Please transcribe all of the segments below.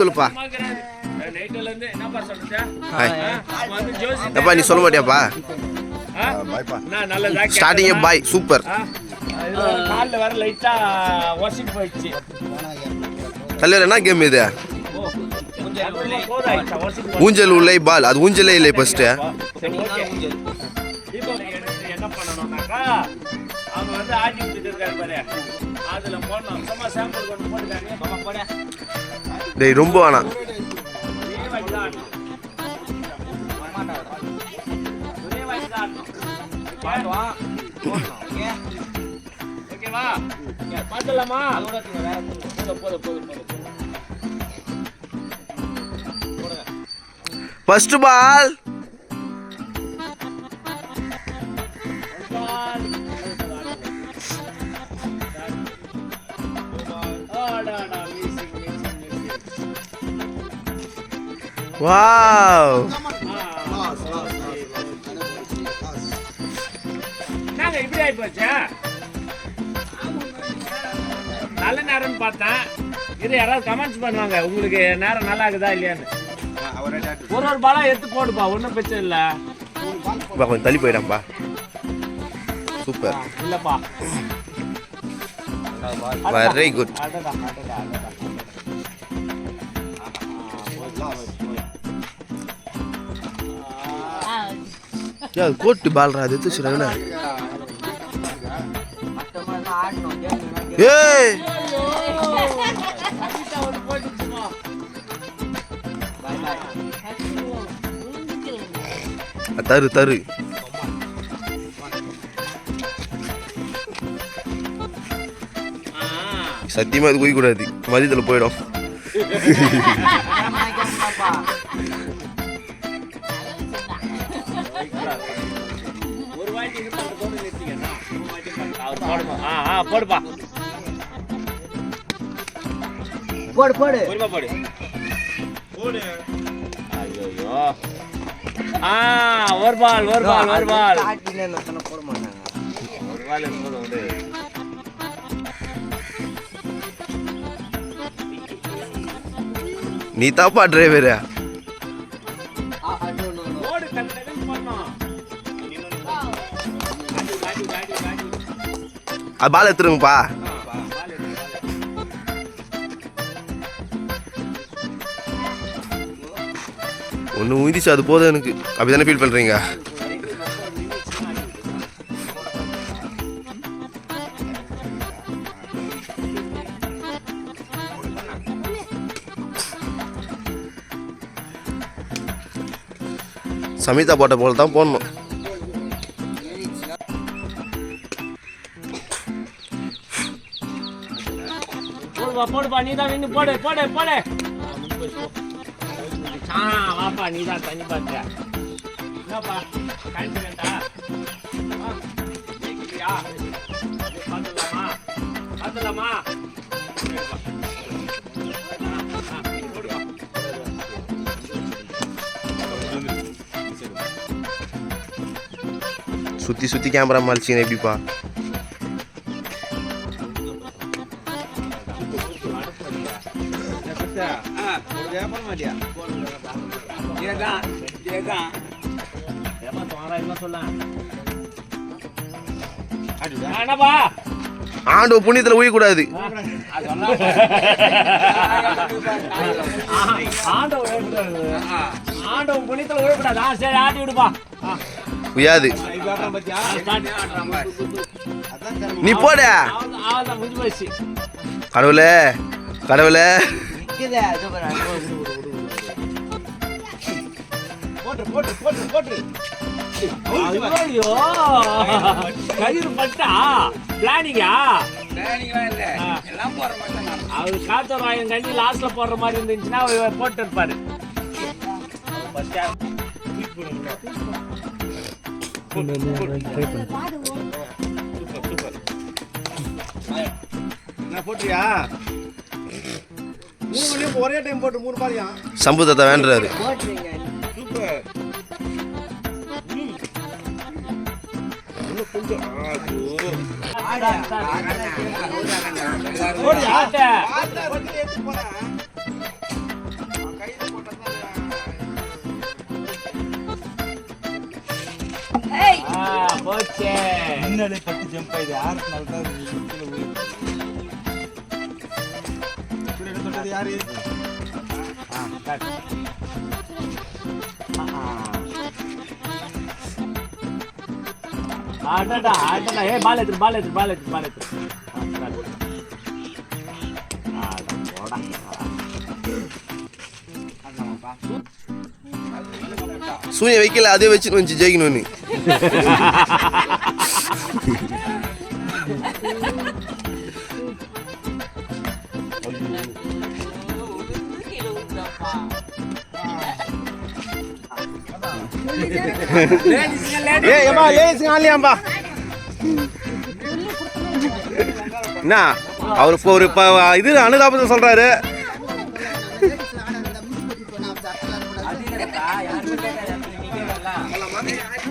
சொல்லுப்பா. எப்பா நீ சொல்ல மாட்டியாப்பா? நான் நல்லதா ஸ்டார்டிங்கே பாய் சூப்பர் கால்ல வர லைட்டா வாஷிங் போயிடுச்சு. தலைவர் என்ன கேம் இது? ஊஞ்சல் உள்ளே. பால் அது ஊஞ்சலே இல்லை எடுத்து என்ன பண்ணணும்னாக்கா அவங்க வந்து ஆட்டி விட்டுட்டு இருக்காரு பாரு. அதுல போடணும். சும்மா சாம்பிள் கொண்டு போட்டுக்காங்க மாமா போட. டேய் ரொம்ப ஆனா. ஃபர்ஸ்ட் பால் பால் வாவ் நாங்க இப்படி ஆகி போச்சா? நல்ல நேரம்னு பார்த்தேன் இது யாராவது கமெண்ட்ஸ் பண்ணுவாங்க. உங்களுக்கு நேரம் நல்லா இருக்குதா இல்லையான்னு. ஒரு ஒரு பாலா எடுத்து போடுப்பா ஒன்றும் பிரச்சனை இல்லை. கொஞ்சம் தள்ளி போயிடாம்ப்பா சூப்பர் இல்லப்பா. வெரி குட் அடடா அடடா அடடா. யா கோட்டு பால்ரா அது எடுத்து சொல்லுங்க ஏய்! தரு தரு. சத்தியமா இது கூடாது மதியத்தில் போயிடும். போடுப்பா போடு போடு பொறுமா போடு போடு ஐயோ ஆ ஒரு பால் ஒரு பால் ஒரு பால் போட மாட்டாங்க ஒரு பால் நீ தாப்பா டிரைவரா அது பால் எடுத்துருங்கப்பா. ஒன்று ஊதிச்சு அது போதும் எனக்கு. அப்படி தானே ஃபீல் பண்ணுறீங்க சமீதா போட்ட போல தான் போடணும். நீ தான் நின்று போடு போடு போடு. ஆ வாப்பா நீ தான் தண்ணி பார்த்த என்னப்பா கான்ஃபிடென்ட்டா ஜெயிக்கிறியா? பார்த்துலாமா சுற்றி சுற்றி கேமரா மாலிச்சிங்க எப்படிப்பா? என்னப்பா ஆண்டு புண்ணியத்தில் விடுப்பா ஆ, உயாது. நீ போட. கடவுளே கடவுளே. ஐயோ, கயிறு பட்டா? பிளானிங்கா அவர் காத்தோராயம் கண்டி லாஸ்ட்ல போடுற மாதிரி இருந்துச்சுன்னா அவர் போட்டு இருப்பாரு போட்டியா? மூணு மணியும் ஒரே டைம் போட்டு மூணு பாரியா சம்புதத்தை வேண்டுறாரு. போச்சே. முன்னாடி பத்து ஜம்ப் ஆயிடுது ஆறு யாரு சூரிய வைக்கல அதே வச்சு வந்து ஜெயிக்கணும்னு. ஏய் ஏமா லேஸ் ஆலியாம்பா என்ன? அவர் இப்போ ஒரு இப்போ இது அனுதாபத்தை சொல்றாரு.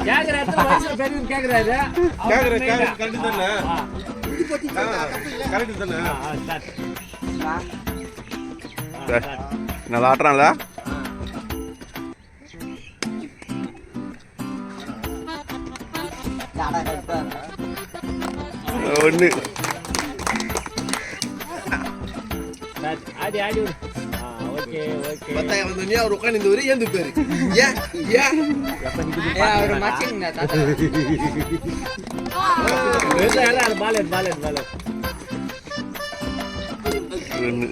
கேக்குற இடத்துல ஒன்று. ஆடி ஆடி. பத்தாயிரம் அவர் உட்காந்து ஒரு ஏந்து பேரு ஏன் ஏன் அவர். மச்சிங்க தாத்தா வெறும் யாரா அது பால் எடு, பால் எடு, பால் எடு. ஒன்று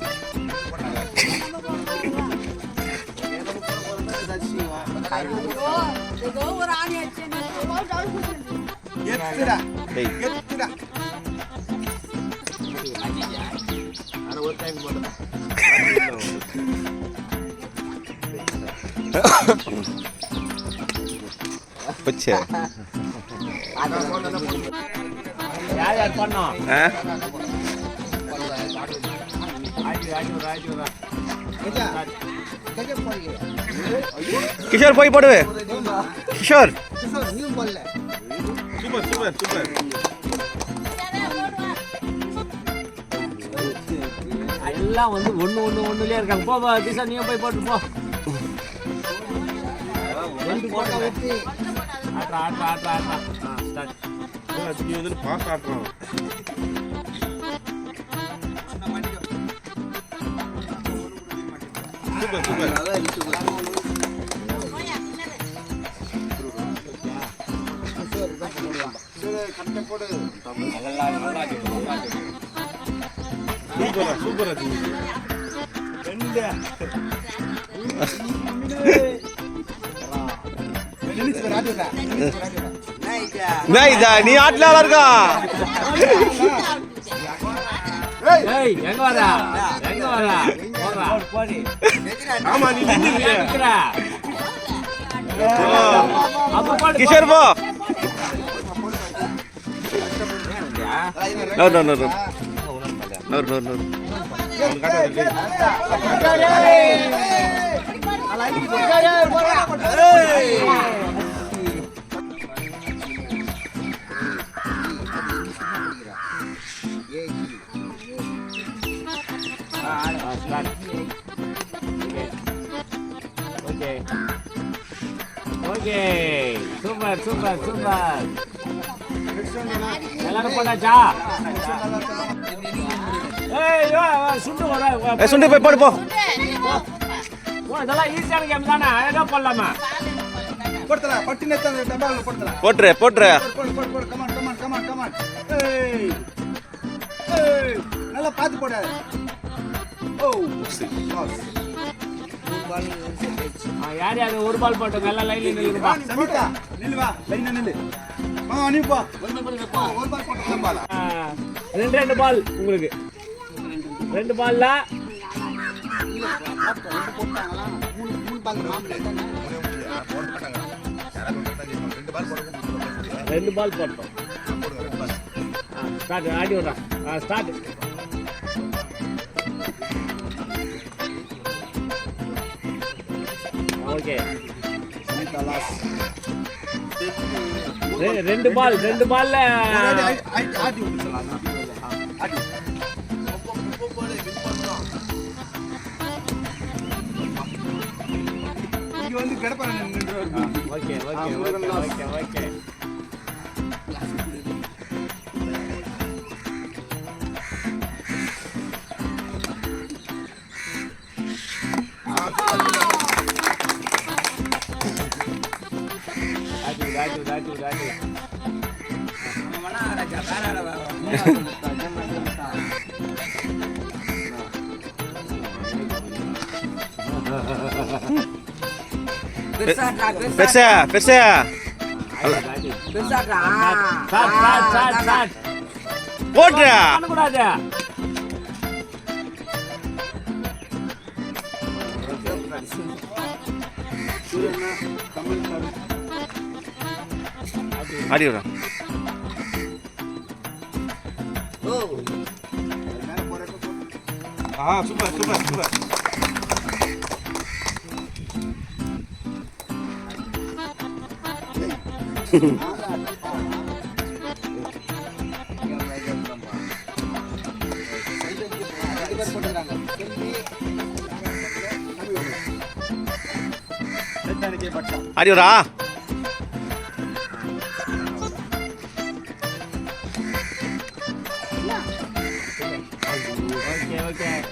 ஏதோ ஒரு ஆணி பச்சை யார் யார் பண்ணோம். கிஷோர் போய் போடு கிஷோர் சூப்பர் சூப்பர் சூப்பர் எல்லாம் வந்து ஒண்ணு ஒண்ணு ஒண்ணுலயே இருக்காங்க. போ போ திசா நீயும் போய் போட்டு போ. ஆட்ரா ஆட்ரா ஆட்ரா ஆட்ரா ஆ ஸ்டார்ட் நீ வந்து பாஸ் ஆட்டுறான் சூப்பர் சூப்பர் சூப்பரா சூப்பரா ரெண்டு நிமிஷம் பேர் ஆட்டி விடுறா. நிமிஷம் பேர் ஆட்டி விடுறா. என்ன இதா நீ ஆட்டில இருக்கா எங்க வரா எங்க வரா ஆமா நீ கிஷோர் போ. No no no no no no no அவனுக்கு காட்டாத டேய். ஸ்டார்ட் சுண்டு வர ஏய், சுண்டு போய் போடு போ இதெல்லாம் ஈஸியான கேம் தானே அழகா போடலாமா போடுறா, பட்டு நேத்து அந்த டப்பாவுல போடுறா. போட்டுரு போட்டுரு போடு, போடு, போடு, come on, come on, come on, come on. ஏய். ஏய். நல்லா பார்த்து போடு. ஓ. யார் யார் ஒரு பால் போட்டோம் எல்லாம் லைன்ல நில்லுங்கப்பா சமிதா, நில்லு வா, line ஆ நில்லு. ரெண்டு ரெண்டு பால் உங்களுக்கு. ரெண்டு பால்ல? ரெண்டு பால் போட்டோம். ஸ்டார்ட் ஆடி விட்றா. ஆ ஸ்டார்ட் ஓகே. ரெண்டு பால் ரெண்டு பால்ல. இங்க வந்து okay okay okay okay okay. பெருசா பெருசா பெருசா போட்டுறா. ஆடி விடுறா ஆ சூப்பர் சூப்பர் சூப்பர். ஆடி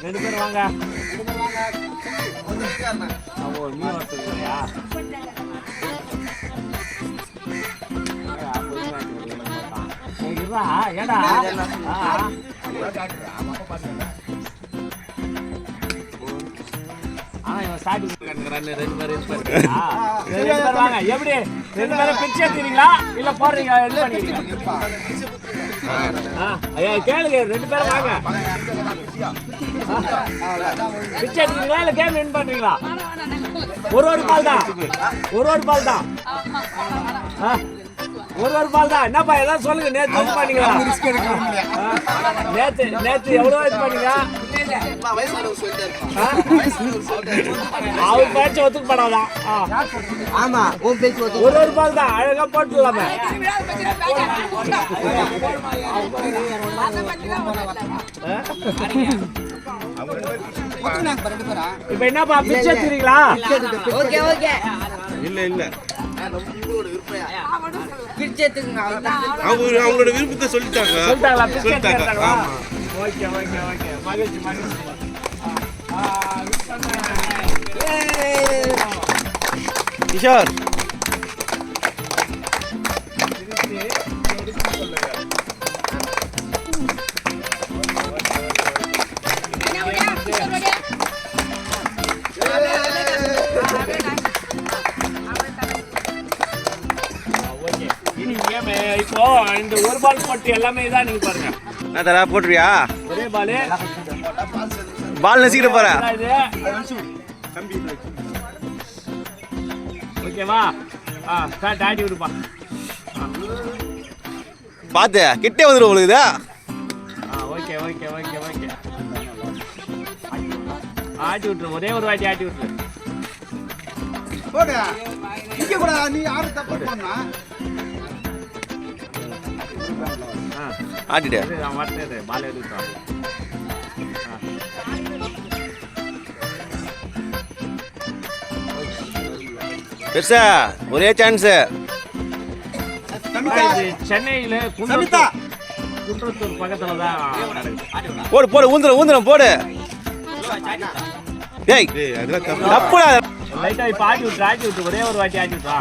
ரெண்டு பேர் வாங்க. அவங்க ஒரு நியூ ஒருத்தர் இல்லையா ஏடா எப்படி? ரெண்டு பேரும் பிச்சை எடுத்துறீங்களா இல்ல போடுறீங்க இது பண்ணிடுறீங்க கேளுங்க ரெண்டு பேரும் வாங்க. பிச்சை எடுக்கிறீங்களா இல்ல கேம் வின் பண்றீங்களா ஒரு ஒரு பால் தான் ஒரு ஒரு பால் தான் ஆ, ஒரு ஒரு பால் தான் என்னப்பா ஏதாவது சொல்லுங்க நேத்து இது பண்ணீங்களா நேத்து நேத்து எவ்வளவு இது பண்ணீங்க அவர் பேச்சு ஒத்துக்கப்படாதான் ஆ. ஆமா உன் பேச்சு ஒத்து ஒரு ஒரு பால் தான் அழகா போட்டுலாமே இப்ப என்னப்பா பிச்சை ஓகே ஓகே. இல்ல இல்ல. அவங்களோட விருப்பத்தை சொல்லிட்டாங்க. சொல்லிட்டாங்க. Okay okay okay. மகிழ்ச்சி பால் போட்டு எல்லாமே இதான் நீங்க பாருங்க. நான் தரா போட்டுருவியா? ஒரே பால். பால் நசிக்கிற போற. இது? ஓகேவா? ஆ ஸ்டார்ட் ஆடி விடுப்பா. பார்த்து கிட்டே வந்துடும் உங்களுக்கு இதா. ஆ ஓகே ஓகே ஓகே ஓகே. ஆட்டி விட்டுரு ஒரே ஒரு வாட்டி ஆட்டி விட்டுரு. போடு நிக்க கூடாது நீ ஆடு தப்பு பண்ணா? ஆட்டிட்டு பெருசா ஒரே சான்ஸ் சென்னையில குன்றத்தூர். பக்கத்துல தான் போடு போடு ஊந்துடும் ஊந்துடும் போடு. டேய் டேய் அதெல்லாம் தப்பு. தப்புடா. லைட்டா இப்ப ஆட்டி விட்டு ஆட்டி விட்டு ஒரே ஒரு வாட்டி ஆட்டி விட்டுறா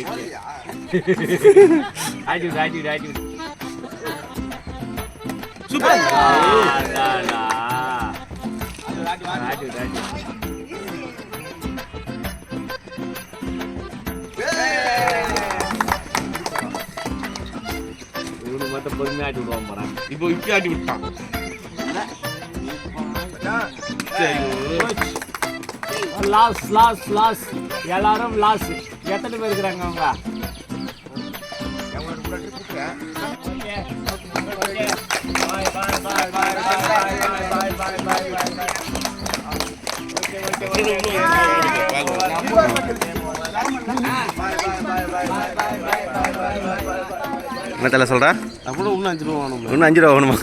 Iya. kayak gini. Aduh, aduh, aduh. Super. Ah, lah, lah. Aduh, aduh, aduh. Ibu Ibu di utang. Last, last, last. Ya larum last. எத்தனை பேர் இருக்கிறாங்க அவங்க? என்ன தலை சொல்கிறா அப்புறம் இன்னும் அஞ்சு ரூபா வேணுமா இன்னும் அஞ்சு ரூபா வேணுமா?